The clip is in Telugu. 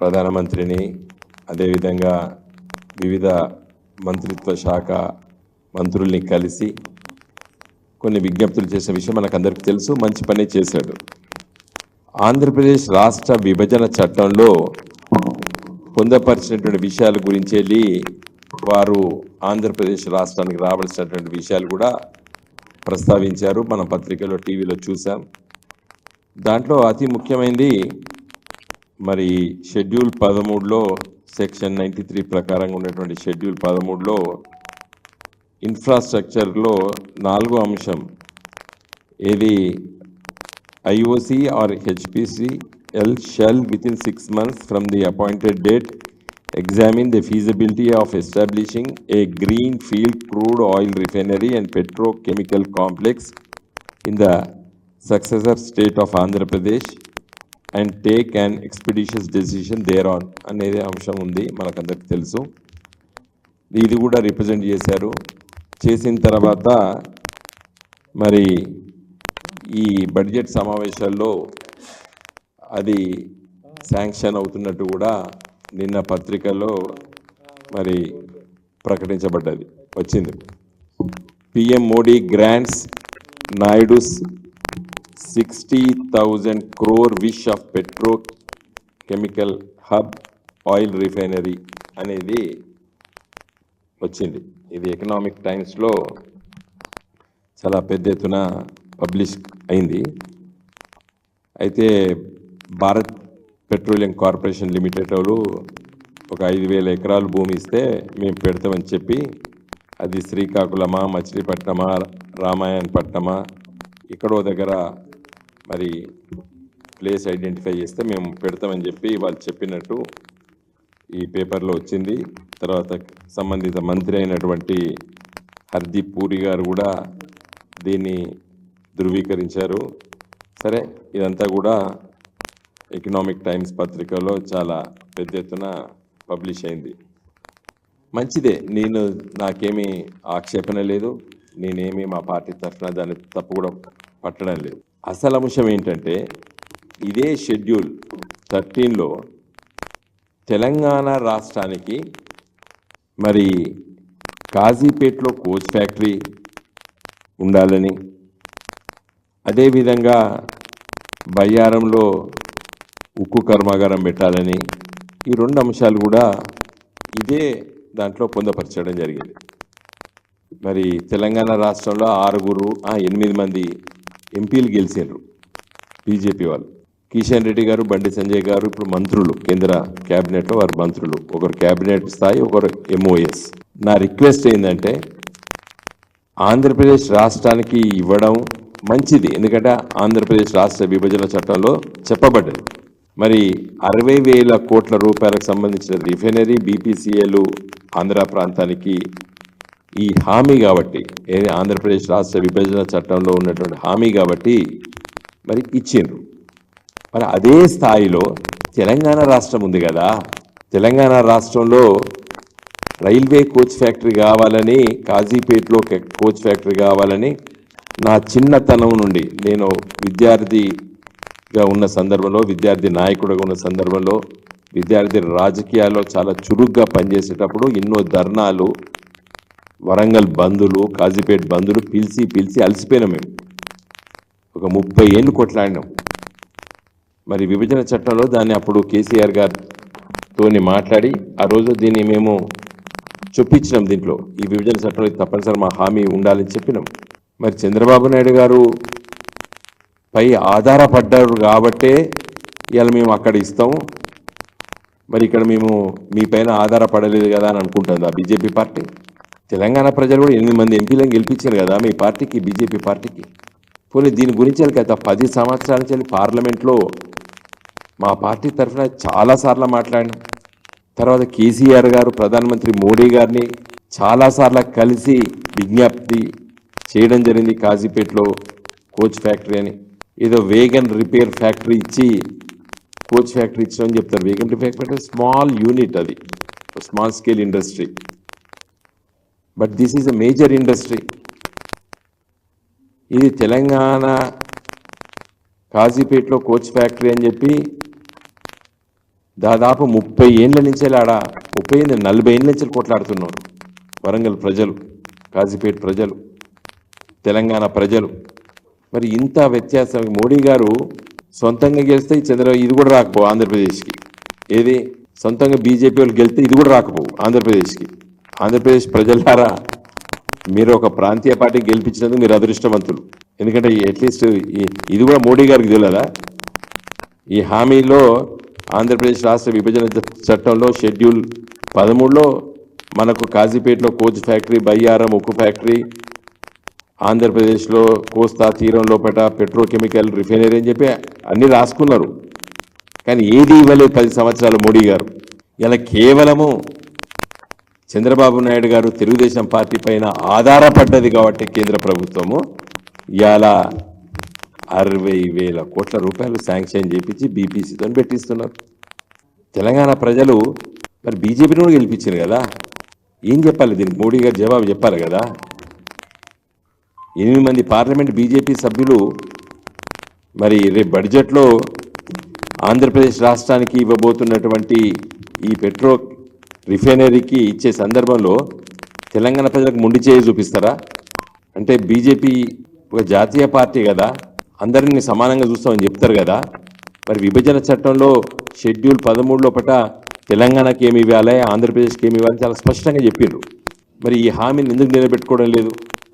ప్రధానమంత్రిని అదేవిధంగా వివిధ మంత్రిత్వ శాఖ మంత్రుల్ని కలిసి కొన్ని విజ్ఞప్తులు చేసిన విషయం మనకందరికీ తెలుసు. మంచి పనే చేశాడు. ఆంధ్రప్రదేశ్ రాష్ట్ర విభజన చట్టంలో పొందపరిచినటువంటి విషయాల గురించి వెళ్ళి వారు ఆంధ్రప్రదేశ్ రాష్ట్రానికి రావాల్సినటువంటి విషయాలు కూడా ప్రస్తావించారు. మన పత్రికలో టీవీలో చూసాం. దాంట్లో అతి ముఖ్యమైనది మరి షెడ్యూల్ పదమూడులో సెక్షన్ నైంటీ త్రీ ప్రకారంగా ఉన్నటువంటి షెడ్యూల్ పదమూడులో ఇన్ఫ్రాస్ట్రక్చర్లో నాలుగో అంశం ఏది? IOC or HPCL shall within six months from the appointed date examine the feasibility of establishing a green field crude oil refinery and petrochemical complex in the successor state of Andhra Pradesh. And take and expeditious decision thereon అనేది అంశం ఉంది మనకందరికి తెలుసు. ఇది కూడా రిప్రజెంట్ చేశారు. చేసిన తర్వాత మరి ఈ బడ్జెట్ సమావేశాల్లో అది శాంక్షన్ అవుతున్నట్టు కూడా నిన్న పత్రికల్లో మరి ప్రకటించబడ్డది వచ్చింది. PM Modi grants Naidu's sixty thousand crore wish of petrochemical hub oil refinery అనేది వచ్చింది. ఇది ఎకనామిక్ టైమ్స్లో చాలా పెద్ద ఎత్తున పబ్లిష్ అయింది. అయితే భారత్ పెట్రోలియం కార్పొరేషన్ లిమిటెడ్ వాళ్ళు ఒక ఐదు వేల ఎకరాలు భూమి ఇస్తే మేము పెడతామని చెప్పి అది శ్రీకాకుళమా మచిలీపట్నమా రామాయణపట్నమా ఎక్కడో దగ్గర మరి ప్లేస్ ఐడెంటిఫై చేస్తే మేము పెడతామని చెప్పి వాళ్ళు చెప్పినట్టు ఈ పేపర్లో వచ్చింది. తర్వాత సంబంధిత మంత్రి అయినటువంటి హర్దీప్ పూరి గారు కూడా దీన్ని ధృవీకరించారు. సరే ఇదంతా కూడా ఎకనామిక్ టైమ్స్ పత్రికలో చాలా పెద్ద ఎత్తున పబ్లిష్ అయింది. మంచిదే నేను నాకేమీ ఆక్షేపణ లేదు నేనేమి మా పార్టీ తరఫున దాన్ని తప్పు కూడా పట్టడం లేదు. అసలు అంశం ఏంటంటే ఇదే షెడ్యూల్ థర్టీన్లో తెలంగాణ రాష్ట్రానికి మరి కాజీపేట్లో కోచ్ ఫ్యాక్టరీ ఉండాలని అదేవిధంగా బయ్యారంలో ఉక్కు కర్మాగారం పెట్టాలని ఈ రెండు అంశాలు కూడా ఇదే దాంట్లో పొందపరచడం జరిగింది. మరి తెలంగాణ రాష్ట్రంలో ఆరుగురు ఆ, ఎనిమిది మంది ఎంపీలు గెలిచారు బీజేపీ వాళ్ళు. కిషన్ రెడ్డి గారు బండి సంజయ్ గారు ఇప్పుడు మంత్రులు కేంద్ర క్యాబినెట్లో వారు మంత్రులు. ఒకరు క్యాబినెట్ స్థాయి ఒకరు ఎంఓఎస్ నా రిక్వెస్ట్ ఏంటంటే ఆంధ్రప్రదేశ్ రాష్ట్రానికి ఇవ్వడం మంచిది. ఎందుకంటే ఆంధ్రప్రదేశ్ రాష్ట్ర విభజన చట్టంలో చెప్పబడ్డది. మరి అరవై వేల కోట్ల రూపాయలకు సంబంధించిన రిఫైనరీ బీపీసీఏలు ఆంధ్ర ప్రాంతానికి ఈ హామీ కాబట్టి ఏది ఆంధ్రప్రదేశ్ రాష్ట్ర విభజన చట్టంలో ఉన్నటువంటి హామీ కాబట్టి మరి ఇచ్చిండ్రు. మరి అదే స్థాయిలో తెలంగాణ రాష్ట్రం ఉంది కదా తెలంగాణ రాష్ట్రంలో రైల్వే కోచ్ ఫ్యాక్టరీ కావాలని కాజీపేటలో కోచ్ ఫ్యాక్టరీ కావాలని నా చిన్నతనం నుండి నేను విద్యార్థిగా ఉన్న సందర్భంలో విద్యార్థి నాయకుడిగా ఉన్న సందర్భంలో విద్యార్థి రాజకీయాల్లో చాలా చురుగ్గా పనిచేసేటప్పుడు ఎన్నో ధర్నాలు వరంగల్ బంధులు కాజీపేట బంధులు పిలిచి పిలిచి అలసిపోయినాం మేము. ఒక ముప్పై ఏళ్ళు కొట్లాడినాం. మరి విభజన చట్టంలో దాన్ని అప్పుడు కేసీఆర్ గారితోని మాట్లాడి ఆ రోజు దీన్ని మేము చొప్పించినాం దీంట్లో. ఈ విభజన చట్టంలో తప్పనిసరి మా హామీ ఉండాలని చెప్పినాం. మరి చంద్రబాబు నాయుడు గారు పై ఆధారపడ్డారు కాబట్టే ఇవాళ మేము అక్కడ ఇస్తాం. మరి ఇక్కడ మేము మీ పైన ఆధారపడలేదు కదా అని అనుకుంటుంది ఆ బీజేపీ పార్టీ. తెలంగాణ ప్రజలు కూడా ఎనిమిది మంది ఎంపీలను గెలిపించారు కదా మీ పార్టీకి బీజేపీ పార్టీకి. పోనీ దీని గురించి వెళ్ళి గత పది సంవత్సరాల నుంచి పార్లమెంట్లో మా పార్టీ తరఫున చాలాసార్లు మాట్లాడినాం. తర్వాత కేసీఆర్ గారు ప్రధానమంత్రి మోడీ గారిని చాలాసార్లు కలిసి విజ్ఞప్తి చేయడం జరిగింది కాజీపేటలో కోచ్ ఫ్యాక్టరీ అని. ఏదో వేగన్ రిపేర్ ఫ్యాక్టరీ ఇచ్చి కోచ్ ఫ్యాక్టరీ ఇచ్చామని చెప్తారు. Wagon repair factory small unit అది. Small scale industry. But this is a major industry ఇది తెలంగాణ కాజీపేటలో కోచ్ ఫ్యాక్టరీ అని చెప్పి దాదాపు ముప్పై ఏండ్ల నుంచి ఆడ ముప్పై ఏంది నలభై ఏండ్ల నుంచి కొట్లాడుతున్నారు వరంగల్ ప్రజలు కాజీపేట ప్రజలు తెలంగాణ ప్రజలు. మరి ఇంత వ్యత్యాసం మోడీ గారు సొంతంగా గెలిస్తే ఈ చంద్ర ఇది కూడా రాకపోవు ఆంధ్రప్రదేశ్కి. ఏది? సొంతంగా బీజేపీ వాళ్ళు గెలిస్తే ఇది కూడా రాకపోవు ఆంధ్రప్రదేశ్కి. ఆంధ్రప్రదేశ్ ప్రజలారా మీరు ఒక ప్రాంతీయ పార్టీ గెలిపించినందుకు మీరు అదృష్టవంతులు. ఎందుకంటే అట్లీస్ట్ ఇది కూడా మోడీ గారికి తెలియదా ఈ హామీలో ఆంధ్రప్రదేశ్ రాష్ట్ర విభజన చట్టంలో షెడ్యూల్ పదమూడులో మనకు కాజీపేటలో కోచ్ ఫ్యాక్టరీ బయ్యారం ఉక్కు ఫ్యాక్టరీ ఆంధ్రప్రదేశ్లో కోస్తా తీరం లోపల పెట్రోకెమికల్ రిఫైనరీ అని చెప్పి అన్నీ రాసుకున్నారు. కానీ ఏది ఇవ్వలేదు పది సంవత్సరాలు మోడీ గారు. ఇలా కేవలము చంద్రబాబు నాయుడు గారు తెలుగుదేశం పార్టీ పైన ఆధారపడ్డది కాబట్టి కేంద్ర ప్రభుత్వము. ఇవాళ అరవై వేల కోట్ల రూపాయలు శాంక్షన్ చేపించి బీపీసీతో పెట్టిస్తున్నారు. తెలంగాణ ప్రజలు మరి బీజేపీని కూడా గెలిపించారు కదా. ఏం చెప్పాలి దీనికి? మోడీ గారు జవాబు చెప్పాలి కదా. ఎనిమిది మంది పార్లమెంట్ బీజేపీ సభ్యులు మరి రేపు బడ్జెట్లో ఆంధ్రప్రదేశ్ రాష్ట్రానికి ఇవ్వబోతున్నటువంటి ఈ పెట్రో రిఫైనరీకి ఇచ్చే సందర్భంలో తెలంగాణ ప్రజలకు ముండి చేయి చూపిస్తారా? అంటే బీజేపీ ఒక జాతీయ పార్టీ కదా అందరినీ సమానంగా చూస్తామని చెప్తారు కదా. మరి విభజన చట్టంలో షెడ్యూల్ పదమూడు పట తెలంగాణకి ఏమి ఇవ్వాలి ఆంధ్రప్రదేశ్కి ఏమి ఇవ్వాలి చాలా స్పష్టంగా చెప్పిండ్రు మరి ఈ హామీని ఎందుకు నిలబెట్టుకోవడం లేదు?